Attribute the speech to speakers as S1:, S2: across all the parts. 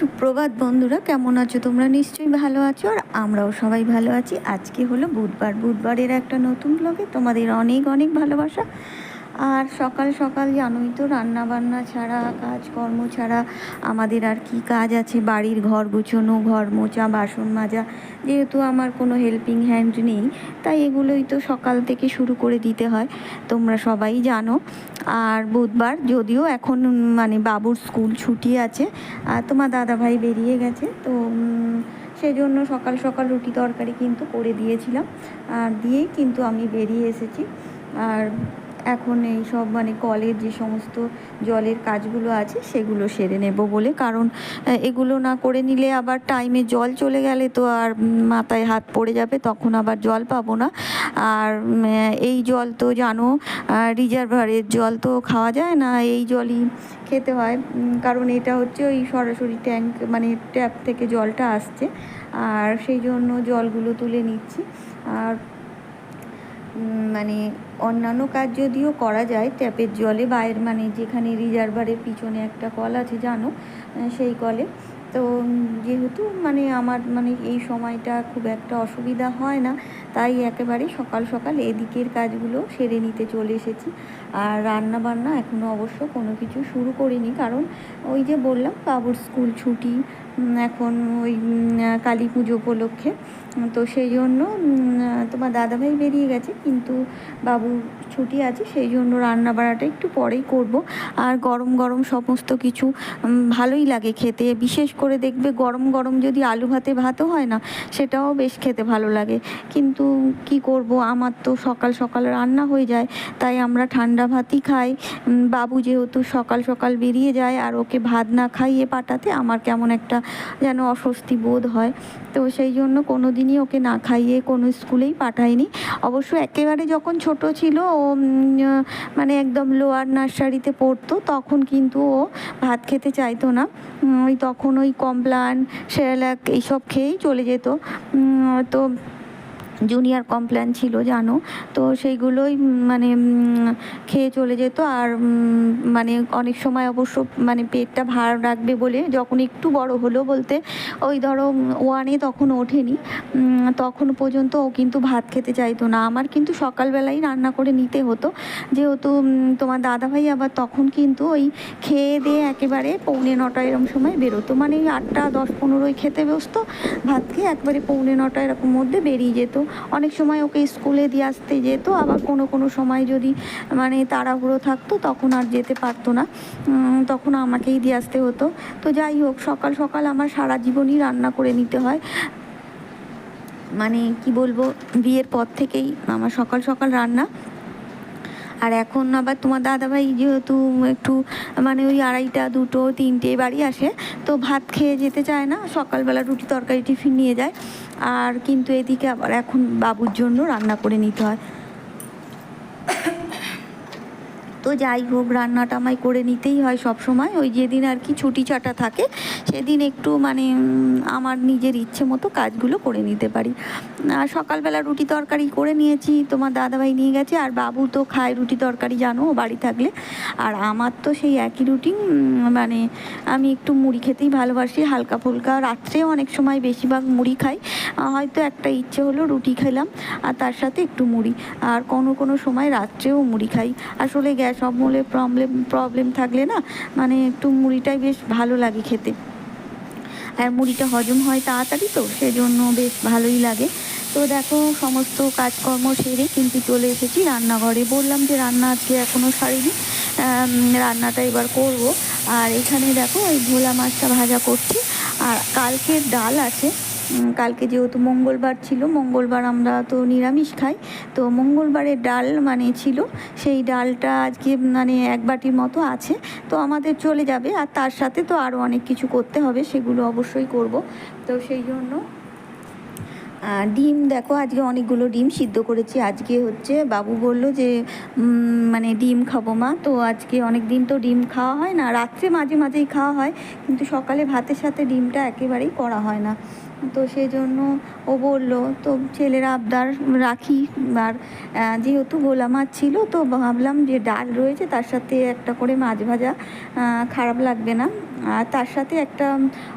S1: সুপ্রভাত বন্ধুরা, কেমন আছো তোমরা? নিশ্চয়ই ভালো আছো আর আমরাও সবাই ভালো আছি। আজকে হলো বুধবার। বুধবারের একটা নতুন ব্লগে তোমাদের অনেক অনেক ভালোবাসা। আর সকাল সকাল জানোই তো রান্না বান্না ছাড়া কাজকর্ম ছাড়া আমাদের আর কি কাজ আছে? বাড়ির ঘর গুছোনো ঘর মোছা বাসন মাজা যেহেতু আমার কোনো হেল্পিং হ্যান্ড নেই তাই এগুলোই তো সকাল থেকে শুরু করে দিতে হয় তোমরা সবাই জানো। আর বুধবার যদিও এখন মানে বাবুর স্কুল ছুটি আছে আর তোমার দাদাভাই বেরিয়ে গেছে তো উম, সেই জন্য সকাল সকাল রুটি তরকারি কিন্তু করে দিয়েছিলাম আর দিয়েই কিন্তু আমি বেরিয়ে এসেছি। আর এখন এই সব মানে কলের যে সমস্ত জলের কাজগুলো আছে, সেগুলো সেরে নেব বলে। কারণ এগুলো না করে নিলে আবার টাইমে জল চলে গেলে তো আর মাথায় হাত পড়ে যাবে, তখন আবার জল পাবো না। আর এই জল তো জানো রিজার্ভারের জল তো খাওয়া যায় না, এই জলই খেতে হয়। কারণ এটা হচ্ছে ওই সরাসরি ট্যাঙ্ক মানে ট্যাপ থেকে জলটা আসছে। আর সেই জন্য জলগুলো তুলে নিচ্ছি। আর মানে অন্যান্য কাজ যদিও করা যায়, ট্যাপের জলে বাইর মানে যেখানে রিজার্ভারের পিছনে একটা কল আছে, জানো সেই কলে। তো যেহেতু মানে আমার মানে এই সময়টা খুব একটা অসুবিধা হয় না তাই একেবারে সকাল সকাল এদিকের কাজগুলো সেরে নিতে চলে এসেছি। আর রান্না বান্না এখনও অবশ্য কোনো কিছু শুরু করিনি, কারণ ওই যে বললাম বাবুর স্কুল ছুটি এখন ওই কালী পুজো উপলক্ষে। তো সেই জন্য তোমার দাদাভাই বেরিয়ে গেছে, কিন্তু বাবু ছুটি আছে, সেই জন্য রান্না বাড়াটা একটু পরেই করব। আর গরম গরম সমস্ত কিছু ভালোই লাগে খেতে। বিশেষ করে দেখবে গরম গরম যদি আলু ভাতে ভাতও হয় না, সেটাও বেশ খেতে ভালো লাগে। কিন্তু কি করব? আমার তো সকাল সকাল রান্না হয়ে যায়, তাই আমরা ঠান্ডা ভাতই খাই। বাবু যেহেতু সকাল সকাল বেরিয়ে যায় আর ওকে ভাত না খাইয়ে পাঠাতে আমার কেমন একটা যেন অস্বস্তি বোধ হয়। তো সেই জন্য কোনো দিনই ওকে না খাইয়ে কোনো স্কুলেই পাঠাইনি। অবশ্য একেবারে যখন ছোট ছিল, ও মানে একদম লোয়ার নার্সারিতে পড়তো, তখন কিন্তু ও ভাত খেতে চাইতো না। ওই তখন ওই কমপ্লান সেরেলাক এইসব খেয়েই চলে যেত। তো জুনিয়র কমপ্ল্যান ছিল, জানো? তো সেইগুলোই মানে খেয়ে চলে যেত। আর মানে অনেক সময় অবশ্য মানে পেটটা ভার রাখবে বলে যখন একটু বড় হলো বলতে, ওই ধরো ওয়ানে তখন ওঠেনি। তখন পর্যন্ত ও কিন্তু ভাত খেতে চাইতো না। আমার কিন্তু সকালবেলাই রান্না করে নিতে হতো। যেহেতু তোমার দাদাভাই আবার তখন কিন্তু ওই খেয়ে দিয়ে একেবারে পৌনে নটা এরকম সময় বেরোতো। মানে আটটা, দশ পনেরোই খেতে বসতো ভাত খেয়ে একবারে পৌনে নটা এরকম মধ্যে বেরিয়ে যেত। অনেক সময় ওকে স্কুলে দিয়ে আসতে যেত, আবার কোনো কোনো সময় যদি মানে তাড়াহুড়ো থাকতো তখন আর যেতে পারতো না। তখন আমাকেই দিয়ে আসতে হতো। তো যাই হোক, সকাল সকাল আমার সারা জীবনই রান্না করে নিতে হয়। মানে কি বলব, বিয়ের পর থেকেই আমার সকাল সকাল রান্না। আর এখন আবার তোমার দাদাভাই যেহেতু একটু মানে ওই আড়াইটা, দুটো, তিনটে বাড়ি আসে, তো ভাত খেয়ে যেতে চায় না। সকালবেলা রুটি তরকারি টিফিন নিয়ে যায়। আর কিন্তু এদিকে আবার এখন বাবুর জন্য রান্না করে নিতে হয়। তো যাই হোক, রান্নাটা আমায় করে নিতেই হয় সব সময়। ওই যেদিন আর কি ছুটি ছাটা থাকে, সেদিন একটু মানে আমার নিজের ইচ্ছে মতো কাজগুলো করে নিতে পারি। আর সকালবেলা রুটি তরকারি করে নিয়েছি, তোমার দাদাভাই নিয়ে গেছে, আর বাবু তো খায় রুটি তরকারি, জানো বাড়ি থাকলে। আর আমার তো সেই একই রুটিন মানে আমি একটু মুড়ি খেতেই ভালোবাসি, হালকা ফুলকা। রাত্রেও অনেক সময় বেশিরভাগ মুড়ি খাই। হয়তো একটা ইচ্ছে হলো রুটি খেলাম, আর তার সাথে একটু মুড়ি। আর কোনো কোনো সময় রাত্রেও মুড়ি খাই। আসলে গ্যাস অম্বলের প্রবলেম প্রবলেম থাকলে না মানে একটু মুড়িটাই বেশ ভালো লাগে খেতে। আর মুড়িটা হজম হয় তাড়াতাড়ি তো, সেজন্য বেশ ভালোই লাগে। তো দেখো, সমস্ত কাজকর্ম সেরে কিন্তু চলে এসেছি রান্নাঘরে। বললাম যে রান্না আজকে এখনও সারিনি রান্নাটা এবার করব। আর এখানে দেখো, ওই ভোলা মাছটা ভাজা করছি। আর কালকের ডাল আছে কালকে যেহেতু মঙ্গলবার ছিল, মঙ্গলবার আমরা তো নিরামিষ খাই। তো মঙ্গলবারের ডাল মানে ছিল, সেই ডালটা আজকে মানে এক বাটির মতো আছে। তো আমাদের চলে যাবে আর তার সাথে তো আরও অনেক কিছু করতে হবে, সেগুলো অবশ্যই করব। তো সেই জন্য ডিম দেখো, আজকে অনেকগুলো ডিম সিদ্ধ করেছি। আজকে হচ্ছে বাবু বলল যে মানে ডিম খাব মা। তো আজকে অনেক দিন তো ডিম খাওয়া হয় না, রাত্রে মাঝে মাঝেই খাওয়া হয়, কিন্তু সকালে ভাতের সাথে ডিমটা একেবারেই করা হয় না। তো সেই জন্য ও বলল, তো ছেলের আবদার রাখি। আর যেহেতু গোলা মাছ ছিল, তো ভাবলাম যে ডাল রয়েছে, তার সাথে একটা করে মাছ ভাজা খারাপ লাগবে না। আর তার সাথে একটা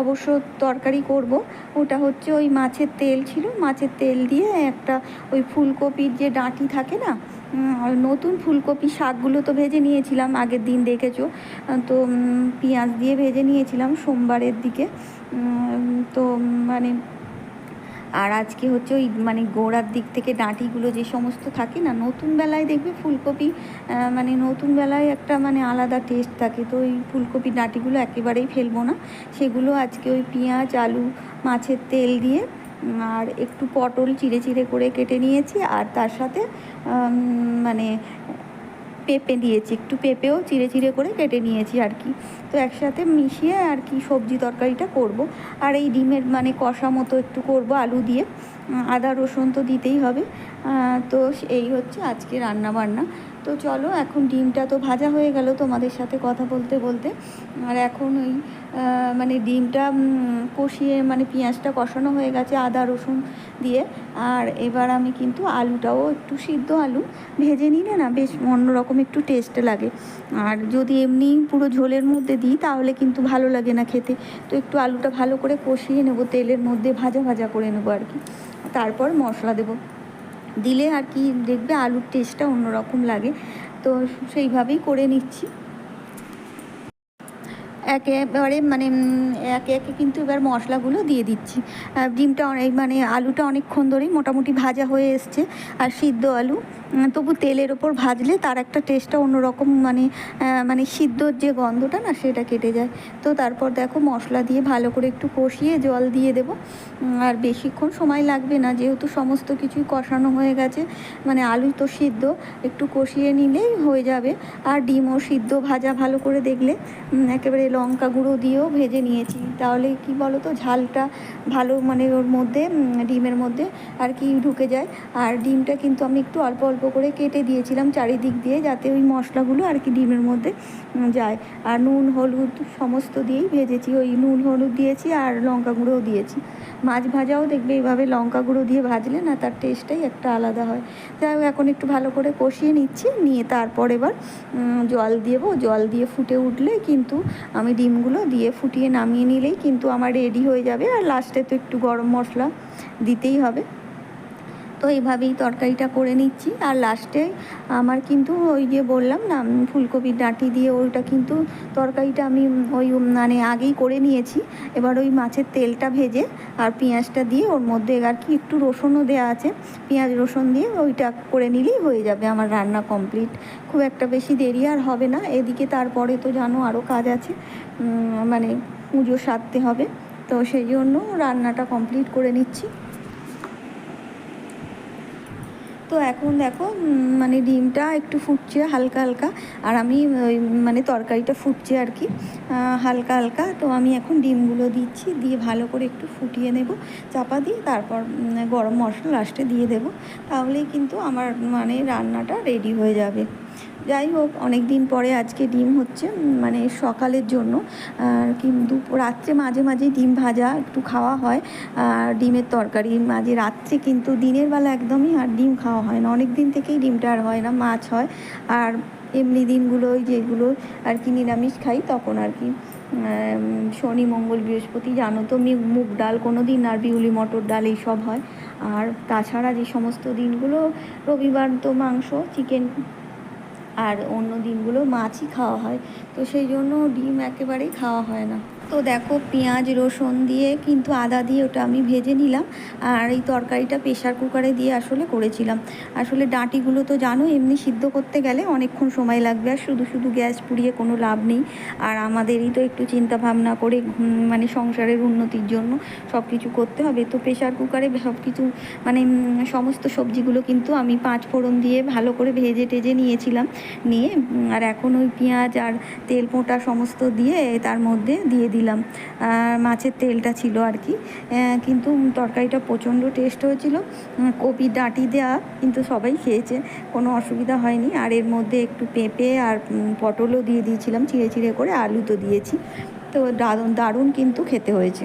S1: অবশ্য তরকারি করব। ওটা হচ্ছে ওই মাছের তেল ছিল। মাছের তেল দিয়ে একটা ওই ফুলকপির যে ডাঁটি থাকে না নতুন ফুলকপি শাকগুলো তো ভেজে নিয়েছিলাম আগের দিন, দেখেছ? তো পেঁয়াজ দিয়ে ভেজে নিয়েছিলাম সোমবারের দিকে। তো মানে আর আজকে হচ্ছে ওই মানে গোড়ার দিক থেকে ডাঁটিগুলো যে সমস্ত থাকে না, নতুন বেলায় দেখবে ফুলকপি মানে নতুন বেলায় একটা মানে আলাদা টেস্ট থাকে। তো ওই ফুলকপি ডাঁটিগুলো একেবারেই ফেলব না। সেগুলো আজকে ওই পেঁয়াজ, আলু, মাছের তেল দিয়ে আর একটু পটল চিড়ে চিড়ে করে কেটে নিয়েছি। আর তার সাথে মানে পেঁপে দিয়েছি, একটু পেঁপেও চিড়ে চিড়ে করে কেটে নিয়েছি আর কি। তো একসাথে মিশিয়ে আর কি সবজি তরকারিটা করব। আর এই ডিমের মানে কষা মতো একটু করব আলু দিয়ে। আদা, রসুন তো দিতেই হবে। তো এই হচ্ছে আজকে রান্না বান্না তো চলো, এখন ডিমটা তো ভাজা হয়ে গেল তোমাদের সাথে কথা বলতে বলতে। আর এখন ওই মানে ডিমটা কষিয়ে মানে পেঁয়াজটা কষানো হয়ে গেছে আদা, রসুন দিয়ে। আর এবার আমি কিন্তু আলুটাও একটু সিদ্ধ আলু ভেজে নিলে না বেশ অন্যরকম একটু টেস্ট লাগে। আর যদি এমনি পুরো ঝোলের মধ্যে দিই তাহলে কিন্তু ভালো লাগে না খেতে। তো একটু আলুটা ভালো করে কষিয়ে নেব, তেলের মধ্যে ভাজা ভাজা করে নেব আর কি। তারপর মশলা দেবো। দিলে আর কি দেখবে আলুর টেস্টটা অন্যরকম লাগে। তো সেইভাবেই করে নিচ্ছি। একেবারে মানে একে একে কিন্তু এবার মশলাগুলো দিয়ে দিচ্ছি। আর ডিমটা অনেক মানে আলুটা অনেকক্ষণ ধরেই মোটামুটি ভাজা হয়ে এসছে। আর সিদ্ধ আলু তবু তেলের ওপর ভাজলে তার একটা টেস্টটা অন্যরকম মানে মানে সিদ্ধর যে গন্ধটা না সেটা কেটে যায়। তো তারপর দেখো মশলা দিয়ে ভালো করে একটু কষিয়ে জল দিয়ে দেবো। আর বেশিক্ষণ সময় লাগবে না, যেহেতু সমস্ত কিছুই কষানো হয়ে গেছে মানে আলু তো সিদ্ধ, একটু কষিয়ে নিলেই হয়ে যাবে। আর ডিমও সিদ্ধ, ভাজা ভালো করে দেখলে একেবারে লঙ্কা গুঁড়ো দিয়েও ভেজে নিয়েছি। তাহলে কি বলো তো ঝালটা ভালো মানে ওর মধ্যে ডিমের মধ্যে আর কি ঢুকে যায়। আর ডিমটা কিন্তু আমি একটু অল্প অল্প করে কেটে দিয়েছিলাম চারিদিক দিয়ে যাতে ওই মশলাগুলো আর কি ডিমের মধ্যে যায়। আর নুন, হলুদ সমস্ত দিয়েই ভেজেছি। ওই নুন, হলুদ দিয়েছি আর লঙ্কা গুঁড়োও দিয়েছি। মাছ ভাজাও দেখবে এইভাবে লঙ্কা গুঁড়ো দিয়ে ভাজলে না তার টেস্টটাই একটা আলাদা হয়। যাই হোক, এখন একটু ভালো করে কষিয়ে নিচ্ছি। নিয়ে তারপর এবার জল দেবো। জল দিয়ে ফুটে উঠলে কিন্তু আমি ডিমগুলো দিয়ে ফুটিয়ে নামিয়ে নিলেই কিন্তু আমার রেডি হয়ে যাবে। আর লাস্টে তো একটু গরম মশলা দিতেই হবে। তো এইভাবেই তরকারিটা করে নিচ্ছি। আর লাস্টে আমার কিন্তু ওই যে বললাম না ফুলকপির ডাঁটি দিয়ে ওইটা কিন্তু তরকারিটা আমি ওই মানে আগেই করে নিয়েছি। এবার ওই মাছের তেলটা ভেজে আর পেঁয়াজটা দিয়ে ওর মধ্যে আর কি একটু রসুনও দেওয়া আছে, পেঁয়াজ রসুন দিয়ে ওইটা করে নিলেই হয়ে যাবে আমার রান্না কমপ্লিট খুব একটা বেশি দেরি আর হবে না, এদিকে তারপরে তো জানো আরও কাজ আছে মানে পুজো সারতে হবে। তো সেই জন্য রান্নাটা কমপ্লিট করে নিচ্ছি। তো এখন দেখো মানে ডিমটা একটু ফুটছে, হালকা হালকা। আর আমি ওই মানে তরকারিটা ফুটছে আর কি হালকা হালকা। তো আমি এখন ডিমগুলো দিচ্ছি, দিয়ে ভালো করে একটু ফুটিয়ে নেব, চাপা দিয়ে তারপর গরম মশলা লাস্টে দিয়ে দেব। তাহলেই কিন্তু আমার মানে রান্নাটা রেডি হয়ে যাবে। যাই হোক অনেক দিন পরে আজকে ডিম হচ্ছে মানে সকালের জন্য। আর কি দুপুর, রাত্রে মাঝে মাঝে ডিম ভাজা একটু খাওয়া হয়। আর ডিমের তরকারি মাঝে রাত্রে কিন্তু দিনের বেলা একদমই আর ডিম খাওয়া হয় না। অনেক দিন থেকেই ডিমটা আর হয় না, মাছ হয়। আর এমনি দিনগুলোই যেগুলো আর কি নিরামিষ খাই, তখন আর কি শনি, মঙ্গল, বৃহস্পতি, জানো তো মুগ ডাল কোনো দিন আর বিউলি, মটর ডাল এইসব হয়। আর তাছাড়া যে সমস্ত দিনগুলো, রবিবার তো মাংস, চিকেন আর অন্য দিনগুলো মাছই খাওয়া হয়। তো সেই জন্য ডিম একেবারেই খাওয়া হয় না। তো দেখো পেঁয়াজ, রসুন দিয়ে কিন্তু আদা দিয়ে ওটা আমি ভেজে নিলাম আর এই তরকারিটা প্রেশার কুকারে দিয়ে আসলে করেছিলাম। আসলে ডাঁটিগুলো তো জানো এমনি সিদ্ধ করতে গেলে অনেকক্ষণ সময় লাগবে আর শুধু শুধু গ্যাস পুড়িয়ে কোনো লাভ নেই। আর আমাদেরই তো একটু চিন্তা ভাবনা করে মানে সংসারের উন্নতির জন্য সব কিছু করতে হবে। তো প্রেশার কুকারে সব কিছু মানে সমস্ত সবজিগুলো কিন্তু আমি পাঁচ ফোড়ন দিয়ে ভালো করে ভেজে টেজে নিয়েছিলাম। নিয়ে আর এখন ওই পেঁয়াজ আর তেল পোঁটা সমস্ত দিয়ে তার মধ্যে দিয়ে দিলাম। মাছের তেলটা ছিল আর কি। কিন্তু তরকারিটা প্রচণ্ড টেস্ট হয়েছিল। কপি, ডাঁটি দেওয়া কিন্তু সবাই খেয়েছে। কোনো অসুবিধা হয়নি। আর এর মধ্যে একটু পেঁপে আর পটলও দিয়ে দিয়েছিলাম। চিড়ে চিড়ে করে আলু তো দিয়েছি। তো দারুণ দারুণ কিন্তু খেতে হয়েছে।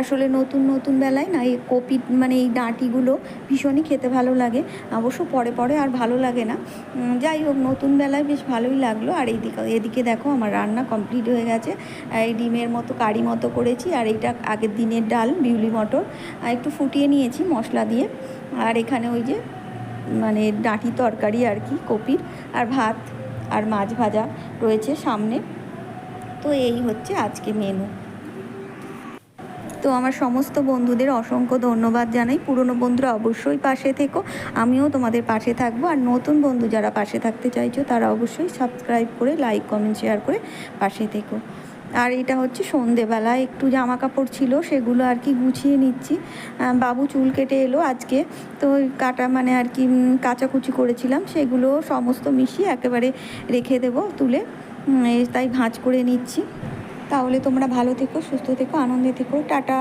S1: আসলে নতুন নতুন বেলায় না এই কপি মানে এই ডাঁটিগুলো ভীষণই খেতে ভালো লাগে। অবশ্য পরে পরে আর ভালো লাগে না। যাই হোক, নতুন বেলায় বেশ ভালোই লাগল। আর এইদিকে এদিকে দেখো আমার রান্না কমপ্লিট হয়ে গেছে। এই ডিমের মতো, কারি মতো করেছি। আর এইটা আগের দিনের ডাল, বিউলি মটর। একটু ফুটিয়ে নিয়েছি মশলা দিয়ে। আর এখানে ওই যে মানে ডাঁটি তরকারি আর কি, কপির। আর ভাত আর মাছ ভাজা রয়েছে সামনে। তো এই হচ্ছে আজকে মেনু তো আমার সমস্ত বন্ধুদের অসংখ্য ধন্যবাদ জানাই। পুরনো বন্ধুরা অবশ্যই পাশে থেকো। আমিও তোমাদের পাশে থাকব। আর নতুন বন্ধু যারা পাশে থাকতে চাইছো, তারা অবশ্যই সাবস্ক্রাইব করে লাইক কমেন্ট শেয়ার করে পাশে থেকো। আর এটা হচ্ছে সন্ধেবেলা, একটু জামা কাপড় ছিল, সেগুলো আর কি গুছিয়ে নিচ্ছি। বাবু চুল কেটে এলো আজকে। তো কাটা মানে আর কি কাচাকুচি করেছিলাম, সেগুলো সমস্ত মিশিয়ে একেবারে রেখে দেবো তুলে। তাই ভাঁজ করে নিচ্ছি। তাহলে তোমরা ভালো থেকো সুস্থ থেকো আনন্দে থেকো টাটা।